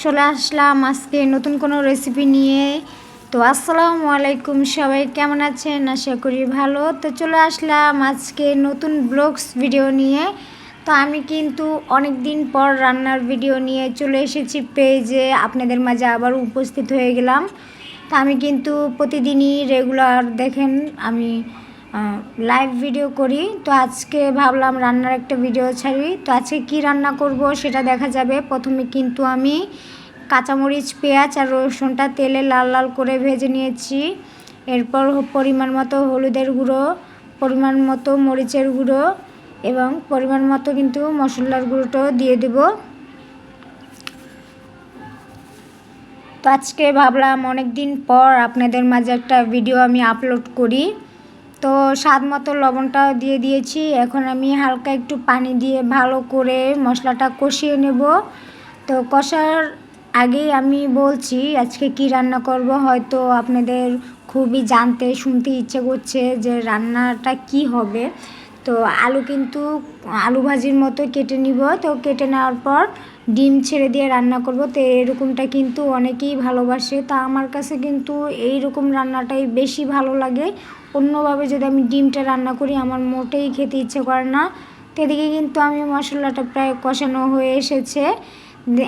চলে আসলাম আজকে নতুন কোনো রেসিপি নিয়ে। তো আসসালামু আলাইকুম, সবাই কেমন আছেন? আশা করি ভালো। তো চলে আসলাম আজকে নতুন ব্লগস ভিডিও নিয়ে। তো আমি কিন্তু অনেক দিন পর রান্নার ভিডিও নিয়ে চলে এসেছি পেজে আপনাদের মাঝে আবার উপস্থিত হয়ে গেলাম। তা আমি কিন্তু প্রতিদিনই রেগুলার দেখেন, আমি লাইভ ভিডিও করি। তো আজকে ভাবলাম রান্নার একটা ভিডিও ছাড়ি। তো আজকে কি রান্না করব সেটা দেখা যাবে। প্রথমে কিন্তু আমি কাঁচামরিচ, পেঁয়াজ আর রসুনটা তেলে লাল লাল করে ভেজে নিয়েছি। এরপর পরিমাণ মতো হলুদের গুঁড়ো, পরিমাণ মতো মরিচের গুঁড়ো এবং পরিমাণ মতো কিন্তু মশলার গুঁড়োটাও দিয়ে দেব। তো আজকে ভাবলাম অনেক দিন পর আপনাদের মাঝে একটা ভিডিও আমি আপলোড করি। তো স্বাদ মতো লবণটা দিয়ে দিয়েছি। এখন আমি হালকা একটু পানি দিয়ে ভালো করে মশলাটা কষিয়ে নেব। তো কষার আগেই আমি বলছি, আজকে কি রান্না করব? হয়তো আপনাদের খুবই জানতে, শুনতে ইচ্ছে করছে যে রান্নাটা কি হবে। তো আলু কিন্তু আলু ভাজির মতো কেটে নিব। তো কেটে নেওয়ার পর ডিম ছেড়ে দিয়ে রান্না করব। তো এরকমটা কিন্তু অনেকেই ভালোবাসে। তা আমার কাছে কিন্তু এই রকম রান্নাটাই বেশি ভালো লাগে। অন্যভাবে যদি আমি ডিমটা রান্না করি, আমার মোটেই খেতে ইচ্ছে করে না। তো এদিকে কিন্তু আমি মশলাটা প্রায় কষানো হয়ে এসেছে।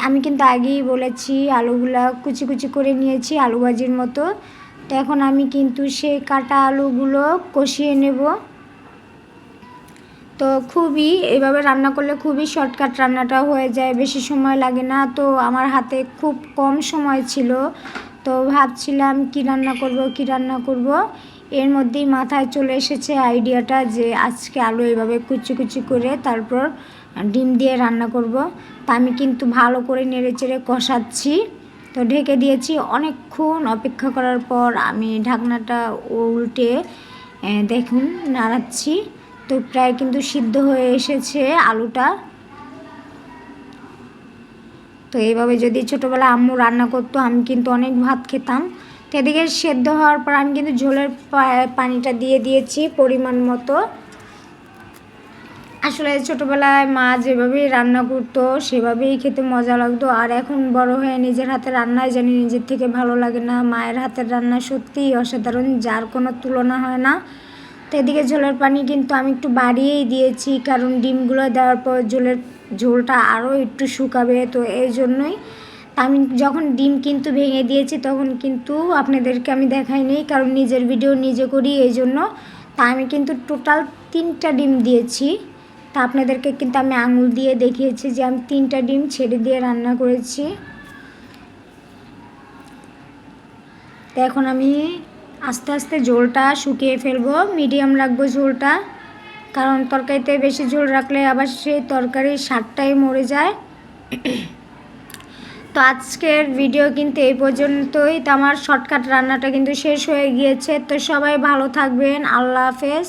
আমি কিন্তু আগেই বলেছি, আলুগুলা কুচি কুচি করে নিয়েছি আলু ভাজির মতো। তো এখন আমি কিন্তু সেই কাটা আলুগুলো কষিয়ে নেব। তো খুবই, এভাবে রান্না করলে খুবই শর্টকাট রান্নাটা হয়ে যায়, বেশি সময় লাগে না। তো আমার হাতে খুব কম সময় ছিল। তো ভাবছিলাম কি রান্না করব, কি রান্না করব? এর মধ্যেই মাথায় চলে এসেছে আইডিয়াটা যে আজকে আলু এভাবে কুচি কুচি করে তারপর ডিম দিয়ে রান্না করব। তা আমি কিন্তু ভালো করে নেড়ে চেড়ে কষাচ্ছি। তো ঢেকে দিয়েছি। অনেকক্ষণ অপেক্ষা করার পর আমি ঢাকনাটা উল্টে দেখুন, নাড়াচ্ছি। তো প্রায় কিন্তু সিদ্ধ হয়ে এসেছে আলুটা। তো এইভাবে যদি ছোটোবেলা আম্মু রান্না করতো, আমি কিন্তু অনেক ভাত খেতাম। তো এদিকে সেদ্ধ হওয়ার পর আমি কিন্তু ঝোলের পানিটা দিয়ে দিয়েছি পরিমাণ মতো। আসলে ছোটোবেলায় মা যেভাবেই রান্না করতো, সেভাবেই খেতে মজা লাগতো। আর এখন বড় হয়ে নিজের হাতে রান্নায় জানি নিজের থেকে ভালো লাগে না। মায়ের হাতের রান্না সত্যিই অসাধারণ, যার কোনো তুলনা হয় না। তো এদিকে ঝোলের পানি কিন্তু আমি একটু বাড়িয়েই দিয়েছি, কারণ ডিমগুলো দেওয়ার পর ঝোলের ঝোলটা আরও একটু শুকাবে। তো এই জন্যই আমি যখন ডিম কিন্তু ভেঙে দিয়েছি তখন কিন্তু আপনাদেরকে আমি দেখাইনি কারণ নিজের ভিডিও নিজে করি এই জন্য। তা আমি কিন্তু টোটাল তিনটা ডিম দিয়েছি। তা আপনাদেরকে কিন্তু আমি আঙুল দিয়ে দেখিয়েছি যে আমি তিনটা ডিম ছেড়ে দিয়ে রান্না করেছি। তো এখন আমি আস্তে আস্তে ঝোলটা শুকিয়ে ফেলব মিডিয়াম রাখব ঝোলটা। কারণ তরকারিতে বেশি ঝোল রাখলে আবার সেই তরকারির স্বাদটাই মরে যায়। তো আজকের ভিডিও কিন্তু এই পর্যন্তই। তো আমার শর্টকাট রান্নাটা কিন্তু শেষ হয়ে গিয়েছে। তো সবাই ভালো থাকবেন। আল্লাহ হাফেজ।